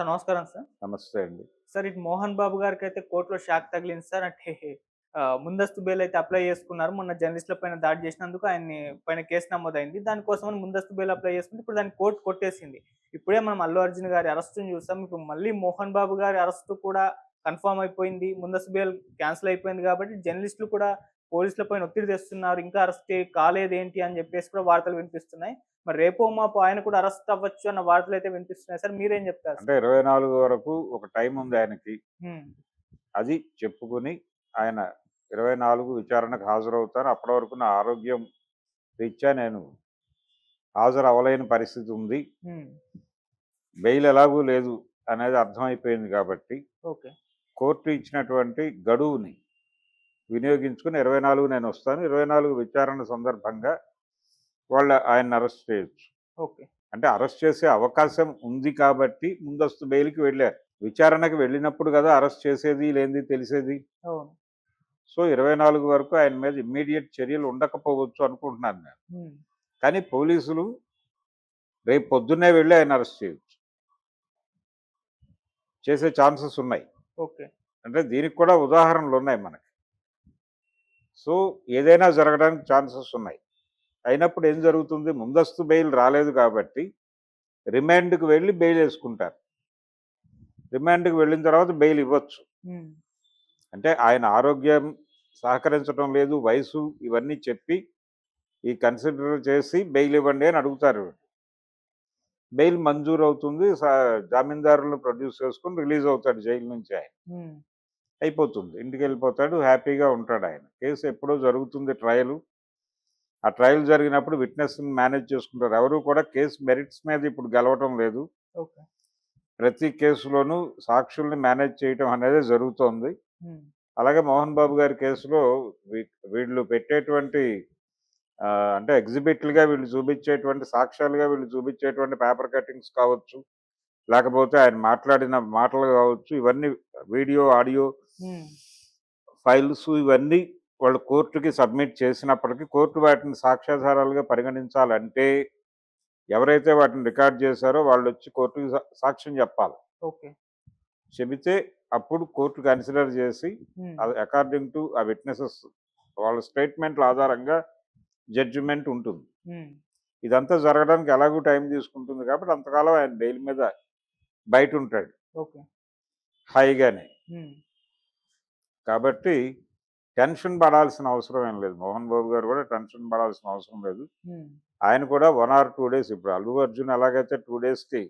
Sir. నమస్కారం sir. నమస్తే అండి. సార్ ఇటు మోహన్ బాబు గారికి అయితే కోర్టులో షాక్ తగిలింది సార్. అంటే ముందస్తు బెయిల్ అయితే అప్లై చేసుకున్నారు. మొన్న జర్నలిస్టుల పైన దాడి చేసినందుకు ఆయన్ని పైన కేసు నమోదైంది. దానికోసం ముందస్తు బెయిల్ అప్లై చేసుకుంటే ఇప్పుడు దాన్ని కోర్టు కొట్టేసింది. ఇప్పుడే మనం అల్లు అర్జున్ గారి అరెస్టును చూసాం. ఇప్పుడు మళ్ళీ మోహన్ బాబు గారి అరెస్టు కూడా కన్ఫర్మ్ అయిపోయింది. ముందస్తు బెయిల్ క్యాన్సిల్ అయిపోయింది కాబట్టి జర్నలిస్టులు కూడా పోలీసుల పైన ఒత్తిడి తెస్తున్నారు ఇంకా అరెస్ట్ కాలేదు ఏంటి అని చెప్పేసి కూడా వార్తలు వినిపిస్తున్నాయి. మరి రేపో మాపు ఆయన కూడా అరెస్ట్ అవ్వచ్చు అన్న వార్తలు అయితే వినిపిస్తున్నాయి. సార్ మీరేం చెప్తారు? అంటే ఇరవై నాలుగు వరకు ఒక టైం ఉంది ఆయనకి. అది చెప్పుకుని ఆయన ఇరవై నాలుగు విచారణకు హాజరవుతాను అప్పటి వరకు నా ఆరోగ్యం రీత్యా నేను హాజరు అవ్వలేని పరిస్థితి ఉంది. బెయిల్ ఎలాగూ లేదు అనేది అర్థమైపోయింది కాబట్టి ఓకే. కోర్టు ఇచ్చినటువంటి గడువుని వినియోగించుకుని ఇరవై నాలుగు నేను వస్తాను. ఇరవై నాలుగు విచారణ సందర్భంగా వాళ్ళ ఆయన అరెస్ట్ చేయొచ్చు. ఓకే. అంటే అరెస్ట్ చేసే అవకాశం ఉంది కాబట్టి ముందస్తు బెయిల్కి వెళ్ళారు. విచారణకు వెళ్ళినప్పుడు కదా అరెస్ట్ చేసేది లేనిది తెలిసేది. అవును. సో ఇరవై నాలుగు వరకు ఆయన మీద ఇమ్మీడియట్ చర్యలు ఉండకపోవచ్చు అనుకుంటున్నాను నేను. కానీ పోలీసులు రేపు పొద్దున్నే వెళ్ళి ఆయన అరెస్ట్ చేయొచ్చు. చేసే ఛాన్సెస్ ఉన్నాయి. ఓకే. అంటే దీనికి కూడా ఉదాహరణలు ఉన్నాయి మనకి. సో ఏదైనా జరగడానికి ఛాన్సెస్ ఉన్నాయి. అయినప్పుడు ఏం జరుగుతుంది? ముందస్తు బెయిల్ రాలేదు కాబట్టి రిమాండ్కి వెళ్ళి బెయిల్ వేసుకుంటారు. రిమాండ్కి వెళ్ళిన తర్వాత బెయిల్ ఇవ్వచ్చు. అంటే ఆయన ఆరోగ్యం సహకరించడం లేదు వయసు ఇవన్నీ చెప్పి ఈ కన్సిడర్ చేసి బెయిల్ ఇవ్వండి అని అడుగుతారు. బెయిల్ మంజూరు అవుతుంది జామీందారులను ప్రొడ్యూస్ చేసుకుని రిలీజ్ అవుతాడు జైలు నుంచి ఆయన. అయిపోతుంది. ఇంటికి వెళ్ళిపోతాడు హ్యాపీగా ఉంటాడు ఆయన. కేసు ఎప్పుడో జరుగుతుంది ట్రయల్. ఆ ట్రయల్ జరిగినప్పుడు విట్నెస్ని మేనేజ్ చేసుకుంటారు. ఎవరు కూడా కేసు మెరిట్స్ మీద ఇప్పుడు గెలవటం లేదు. ప్రతి కేసులోనూ సాక్షుల్ని మేనేజ్ చేయటం అనేది జరుగుతోంది. అలాగే మోహన్ బాబు గారి కేసులో వీళ్ళు పెట్టేటువంటి అంటే ఎగ్జిబిట్లుగా వీళ్ళు చూపించేటువంటి సాక్ష్యాలుగా వీళ్ళు చూపించేటువంటి పేపర్ కటింగ్స్ కావచ్చు లేకపోతే ఆయన మాట్లాడిన మాటలు కావచ్చు ఇవన్నీ వీడియో ఆడియో. ఫైల్స్ ఇవన్నీ వాళ్ళు కోర్టుకి సబ్మిట్ చేసినప్పటికీ కోర్టు వాటిని సాక్ష్యాధారాలుగా పరిగణించాలంటే ఎవరైతే వాటిని రికార్డ్ చేశారో వాళ్ళు వచ్చి కోర్టుకి సాక్ష్యం చెప్పాలి. ఓకే. చెబితే అప్పుడు కోర్టు కన్సిడర్ చేసి. అకార్డింగ్ టు ఆ విట్నెసెస్ వాళ్ళ స్టేట్మెంట్ల ఆధారంగా జడ్జిమెంట్ ఉంటుంది. ఇదంతా జరగడానికి ఎలాగూ టైం తీసుకుంటుంది కాబట్టి అంతకాలం ఆయన బెయిల్ మీద బయట ఉంటాడు. ఓకే. హాయిగానే. కాబట్టి టెన్షన్ పడాల్సిన అవసరం ఏం లేదు. మోహన్ బాబు గారు కూడా టెన్షన్ పడాల్సిన అవసరం లేదు. ఆయన కూడా వన్ ఆర్ టూ డేస్ ఇప్పుడు అల్లు అర్జున్ ఎలాగైతే టూ డేస్కి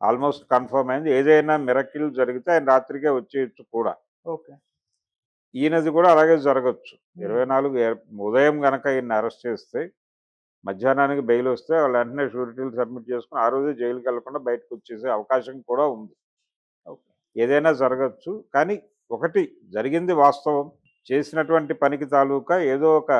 ఆల్మోస్ట్ కన్ఫర్మ్ అయింది. ఏదైనా మిరకిల్ జరిగితే ఆయన రాత్రికే వచ్చేయచ్చు కూడా. ఓకే. ఈయనది కూడా అలాగే జరగచ్చు. ఇరవై నాలుగు ఉదయం గనక ఈయన అరెస్ట్ చేస్తే మధ్యాహ్నానికి బెయిల్ వస్తే వాళ్ళు వెంటనే షూరిటీలు సబ్మిట్ చేసుకుని ఆ రోజే జైలుకి వెళ్ళకుండా బయటకు వచ్చేసే అవకాశం కూడా ఉంది. ఓకే. ఏదైనా జరగచ్చు. కానీ ఒకటి జరిగింది వాస్తవం. చేసినటువంటి పనికి తాలూకా ఏదో ఒక